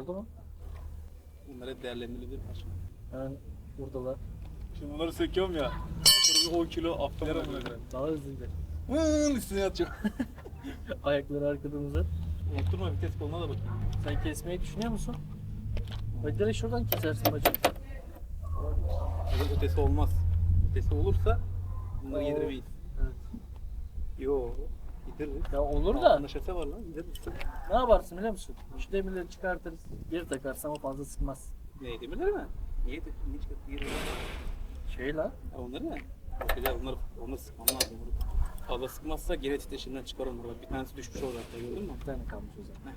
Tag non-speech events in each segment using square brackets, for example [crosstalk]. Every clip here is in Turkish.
Oldu mu? Bunlar hep değerlendirilebilir parça. Hemen buradalar. Şimdi bunları söküyorum ya. Motoru 10 kilo aftan koyayım. Daha hızlı gider. Vın üstüne yatacağım. [laughs] Ayakları arkada uzat. Unutturma vites koluna da bakayım. Sen kesmeyi düşünüyor musun? Direkt şuradan kesersin bacım. Bunun ötesi olmaz. Ötesi olursa bunları yediremeyiz. Evet. Yo. Yediririz. Ya olur da Altında şase var lan. Yediririz. ne yaparsın biliyor musun? Şu demirleri çıkartırız. Geri takarsın ama fazla sıkmaz. Ne demirler mi? Niye de niye çıkartıp yedirir? Şey lan. Ya onları ne? Bakacağız onları, onları sıkmam lazım. Bunu. Fazla sıkmazsa gene titreşimden çıkar onları. Bak bir tanesi düşmüş orada hatta gördün mü? Bir tane kalmış o zaman.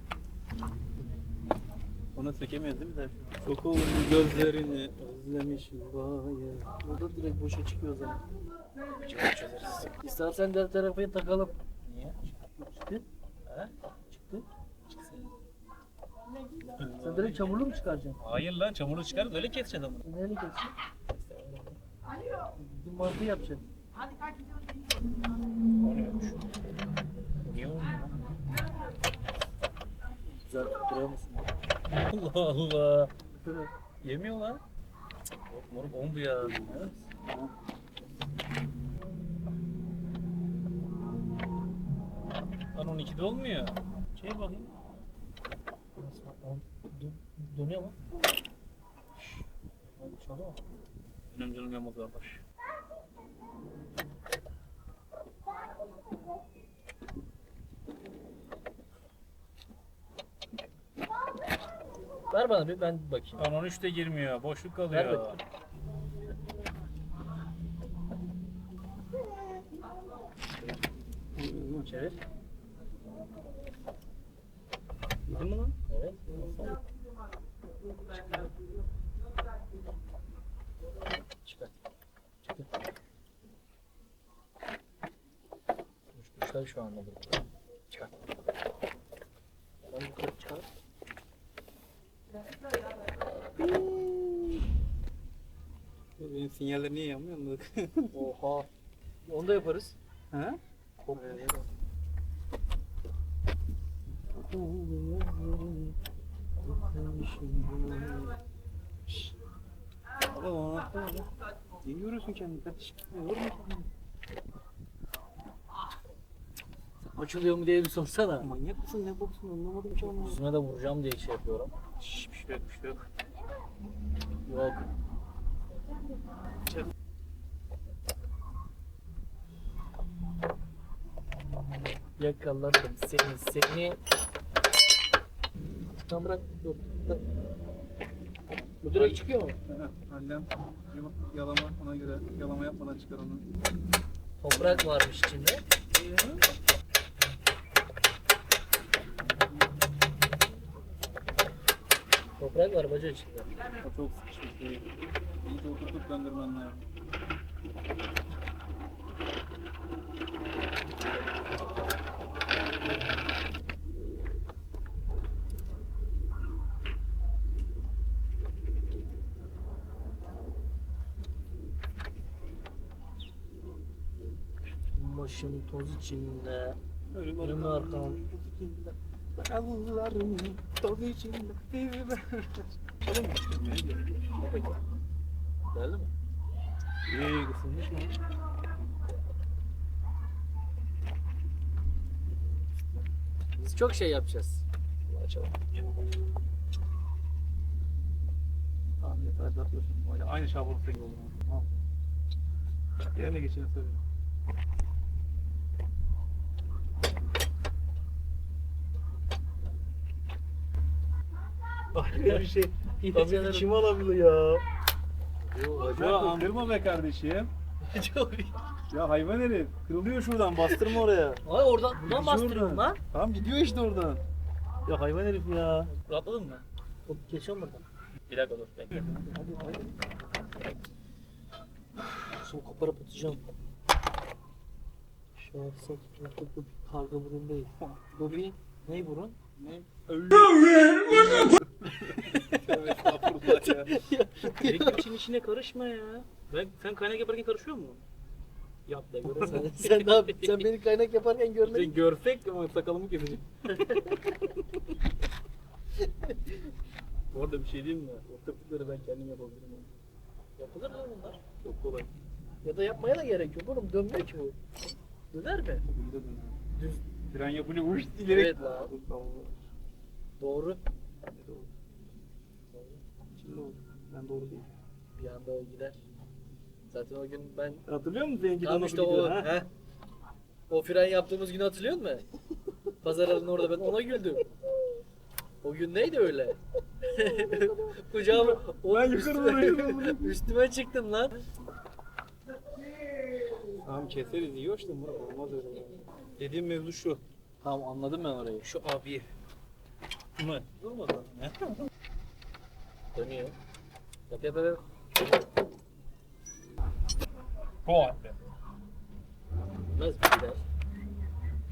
Onu sökemeyiz değil mi de? Sokulun gözlerini özlemişim vay. Burada direkt boşa çıkıyor o zaman. Çözeriz. İstersen diğer tarafı takalım. Çıktı. He? Çıktı. Çıksın. Sen direkt çamurlu mu çıkaracaksın? Hayır lan çamuru çıkarıp öyle keseceğiz ama. Neyle geçsin? Bir mantı yapacaksın. Niye olmuyor lan? Güzel tutturuyor musun? Allah Allah. Yemiyor lan. Yok moruk oldu ya. 12'de olmuyor. Şey bakayım. Dönüyor mu? Çalıyor mu? Benim canım yamuk kardeş. Ver bana bir ben bakayım. Lan 13'te girmiyor. Boşluk Ver kalıyor. bakayım. Çevir. Yedin mi lan? Evet. Çıkart. Çıkart. Uçmuşlar şu anda burada. Çıkart. Ben yukarı çıkart. Benim sinyaller niye yanmıyor. Oha. Onu da yaparız. ha? Baba onu atma ya. Niye yoruyorsun kendini kardeşim? Yorma kendini. Açılıyor mu diye bir sorsana. Manyak mısın ne boksun anlamadım ki onu. Yüzüne de vuracağım diye şey yapıyorum. Şşş bir şey yok bir şey yok. Yok. Yakaladım seni seni. Tamam bırak dur. Bu direkt çıkıyor mu? Annem yalama ona göre yalama yapmadan çıkar onu. Toprak varmış içinde. Toprak var baca içinde. O çok sıkışmış. İyice oturtup döndürmen lazım. Başım toz içinde. Ölüm Ölüm arkam. Allah'ım toz içinde? Geldi mi? İyi ısınmış mı? Biz çok şey yapacağız. Açalım. Tamam yeter. Öyle aynı şablonsa gibi oldu. Tamam. Yerine geçeni söyle. bir şey. Tabii kim alabilir ya? Yok, Ya kırma be kardeşim. [laughs] Çok iyi. Ya hayvan herif. Kırılıyor şuradan bastırma oraya. Ay oradan buradan bastırıyorum lan. Tamam gidiyor işte oradan. Ya hayvan herif ya. Rahatladın mı? O geçiyor mu buradan? Bir dakika dur. Bekle. Şimdi koparıp atacağım. Şu an sanki bu karga burun değil. Bu bir ne burun? Ne? Tövbe estağfurullah ya. Elektrik için işine karışma ya. Ben, sen kaynak yaparken karışıyor mu? Yap da görelim. sen, sen ne yapıyorsun? Sen beni kaynak yaparken görmedin. Sen görsek ama sakalımı kesecek. Bu arada bir şey diyeyim mi? O tırtıkları ben kendim yapabilirim. Yapılır mı bunlar? Çok kolay. Ya da yapmaya da gerek yok oğlum. Dönmüyor ki bu. Döner mi? Düz. Fren yapınca uç ileri. Evet lan. Doğru. Şimdi oldu. Ben doğru değil. Bir anda o gider. Zaten o gün ben Hatırlıyor musun de Tam işte o, ha? he. O fren yaptığımız günü hatırlıyor musun? [laughs] Pazar alanının orada ben ona güldüm. O gün neydi öyle? [laughs] Kucağıma o Ben yukarı doğru [laughs] üstüme çıktın lan. Tamam keseriz iyi hoş da Murat olmaz öyle. Dediğim mevzu şu. Tamam anladım ben orayı. Şu abi. Mı? Durmadı. Ne? Dönüyor. Yap yap yap. Bu abi. Bilmez bir gider.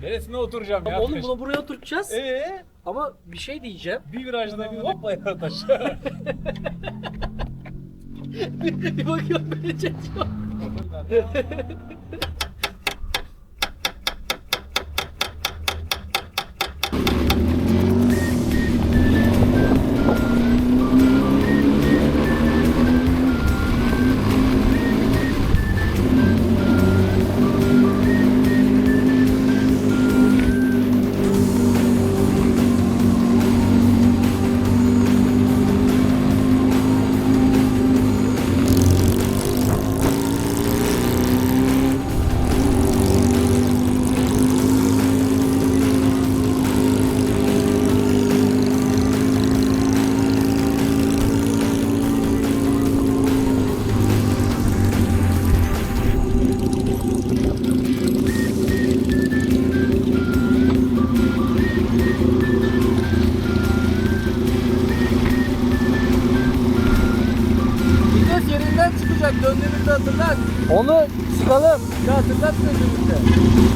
Neresine oturacağım Ama oğlum bunu buraya oturtacağız. Eee? Ama bir şey diyeceğim. Bir virajda bir hopla yarat aşağı. bir bakıyorum beni çekiyor. Ya hatırlat döndüğümüzde. Böyle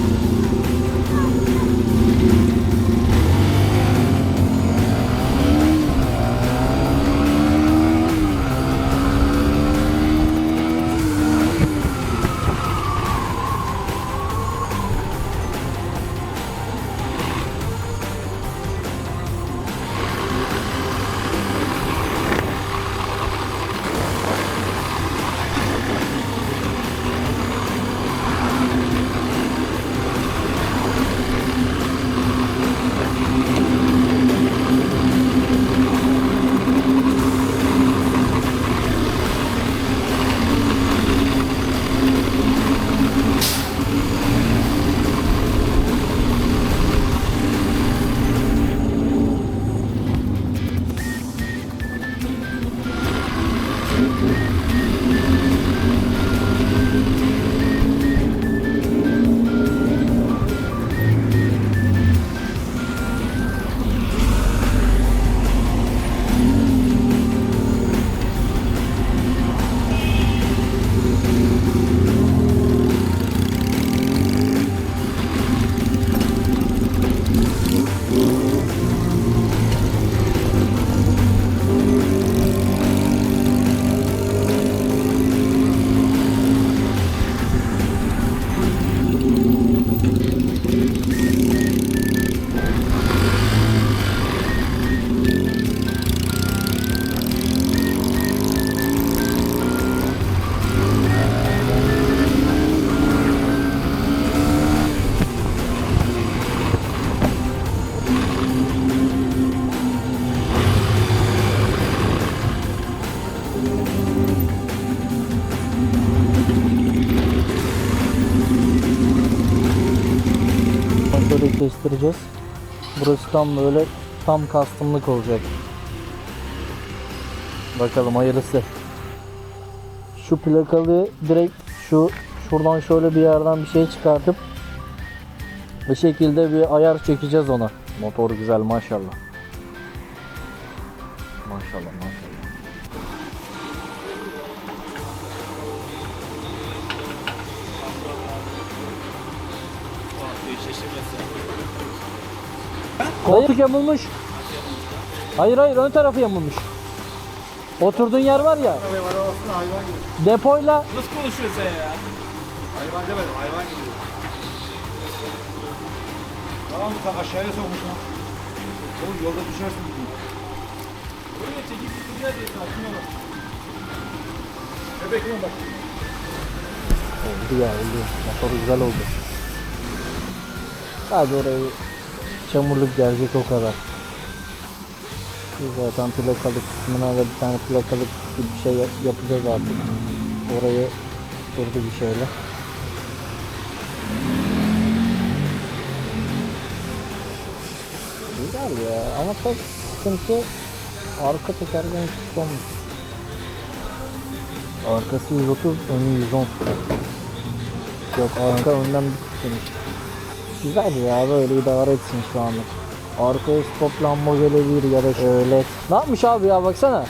tam böyle tam kastımlık olacak. Bakalım hayırlısı. Şu plakalı direkt şu şuradan şöyle bir yerden bir şey çıkartıp bu şekilde bir ayar çekeceğiz ona. Motor güzel maşallah. Maşallah maşallah. Koltuk yamulmuş. Hayır hayır ön tarafı yamulmuş. Oturduğun yer var ya. Depoyla Nasıl konuşuyorsun sen ya? Hayvan demedim, hayvan gibi. Tamam mı? Aşağıya sokmuş lan. Oğlum yolda düşersin. Buraya çekip Oldu ya oldu. Motor güzel oldu. Sadece orayı çamurluk gelecek o kadar. Zaten plakalık kısmına da bir tane plakalık bir şey yap- yapacağız artık. Orayı durdu bir şeyle. Güzel ya ama tek sıkıntı arka tekerleğin tutmamış. Arkası 130, önü 110. Yok arka önden bir tutmuş. Güzel ya böyle idare etsin şu anlık. Arkaya stop lamba gelebilir ya da şöyle. Ne yapmış abi ya baksana.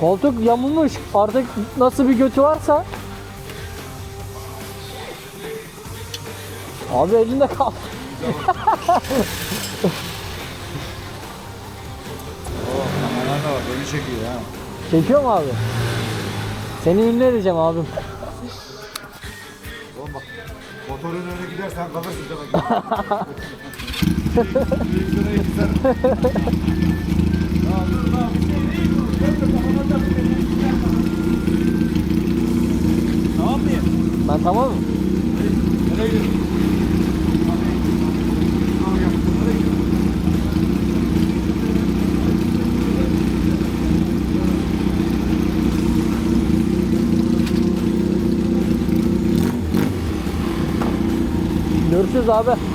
Koltuk yamulmuş. Artık nasıl bir götü varsa. Abi elinde kal. Da var. Beni çekiyor ha. Çekiyor mu abi? Seni ünlü edeceğim abim. Motorun önüne gidersen kalırsın demek. Tamam mıyım? Ben tamamım. Nereye gidiyorsun? Görüşürüz abi.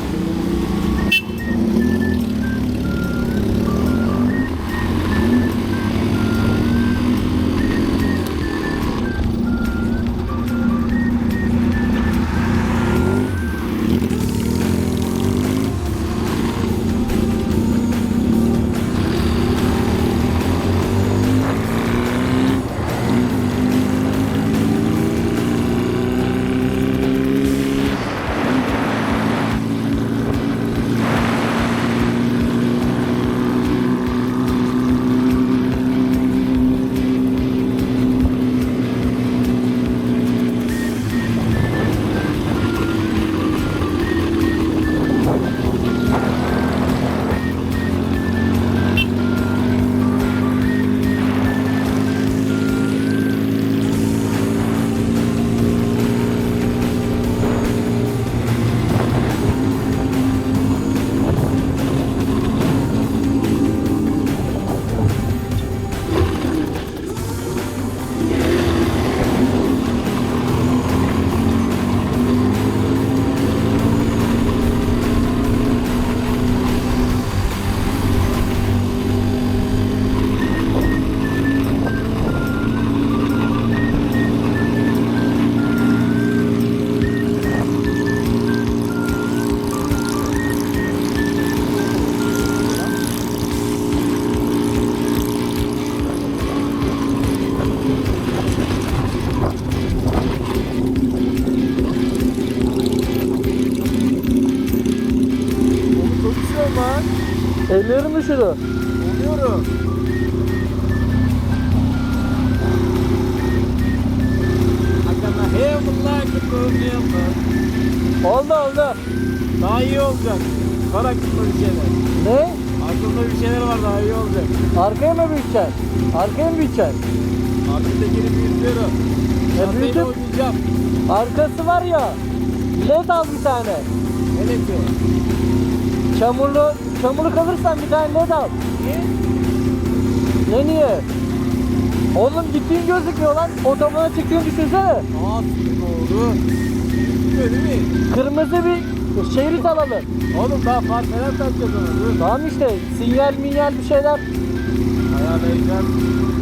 Ellerim üşüdü. Oluyorum. Oldu oldu. Daha iyi olacak. Var aklımda bir şeyler. Ne? Aklımda bir şeyler var daha iyi olacak. Arkaya mı büyüteceksin? Arkaya mı büyüteceksin? Arkadakini büyütüyorum. Şanteyle büyütüp oynayacağım. arkası var ya. LED al bir tane. Ki. Çamurlu, çamurlu kalırsan bir tane LED al. Niye? Ne niye? Oğlum gittiğin gözükmüyor lan. Otomana çıktığını düşünsene. Aa doğru. Gözükmüyor değil mi? Kırmızı bir şerit alalım. Oğlum daha fark neler takacağız ona dur. Tamam işte sinyal minyal bir şeyler. Ayarlayacağım. normalsin.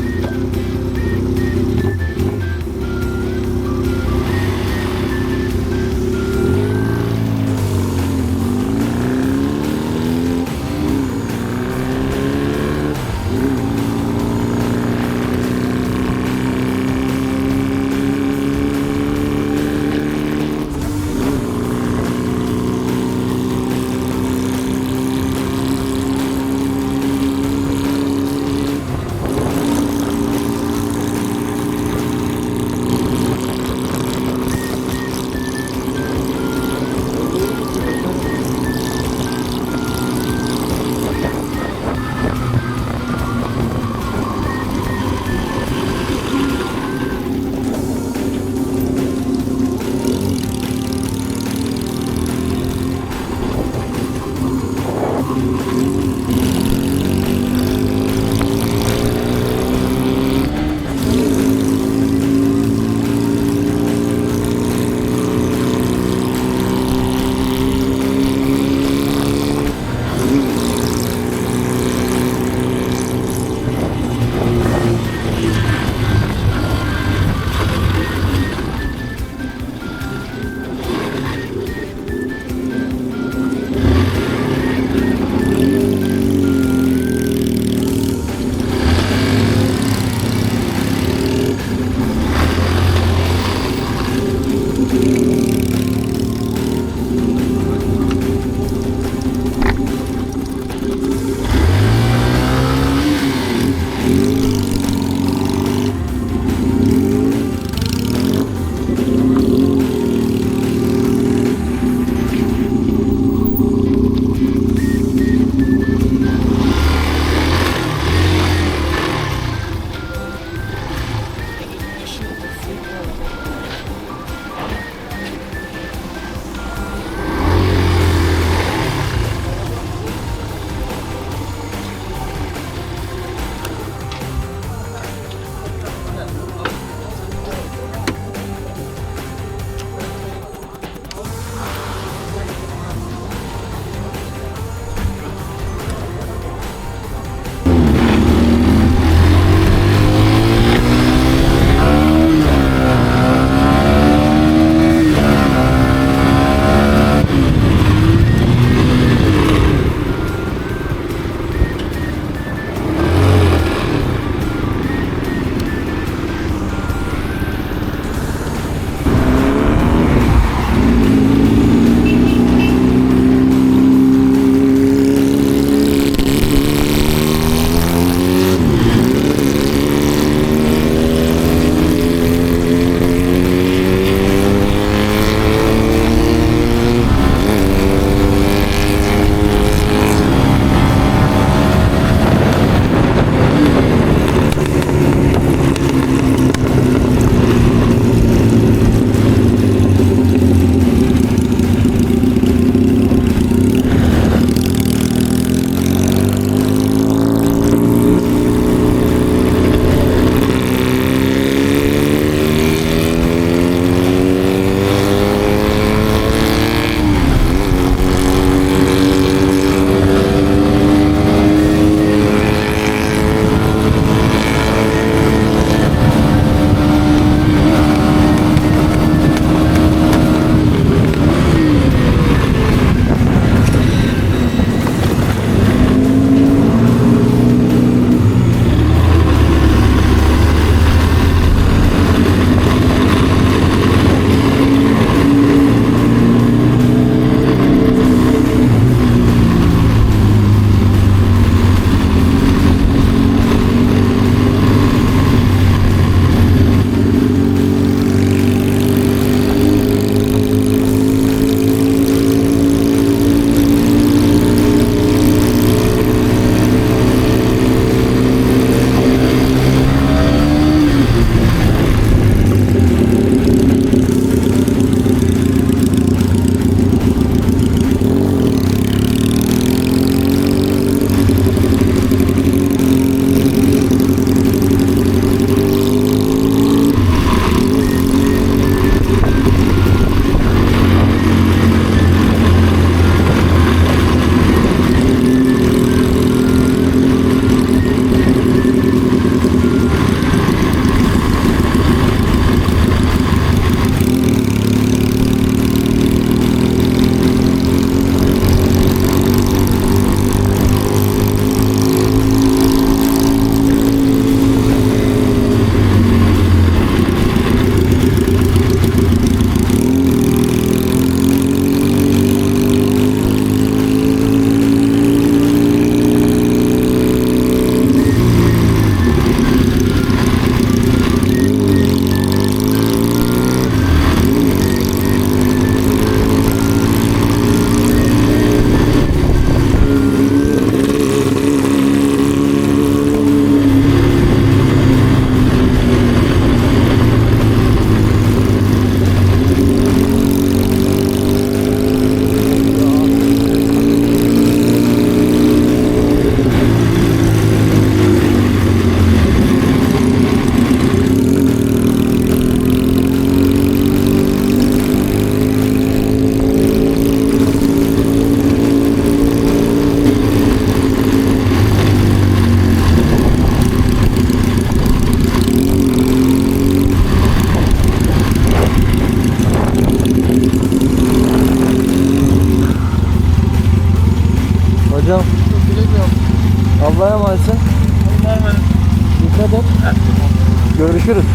Görüşürüz.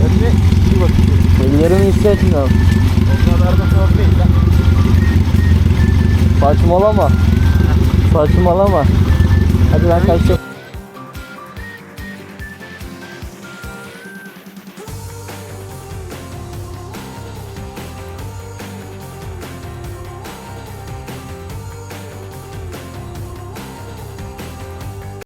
Kendine iyi bak. Ellerimi hissetmiyorum. O kadar da zor değil lan. Saçmalama. Saçmalama. Hadi ben kaçtım.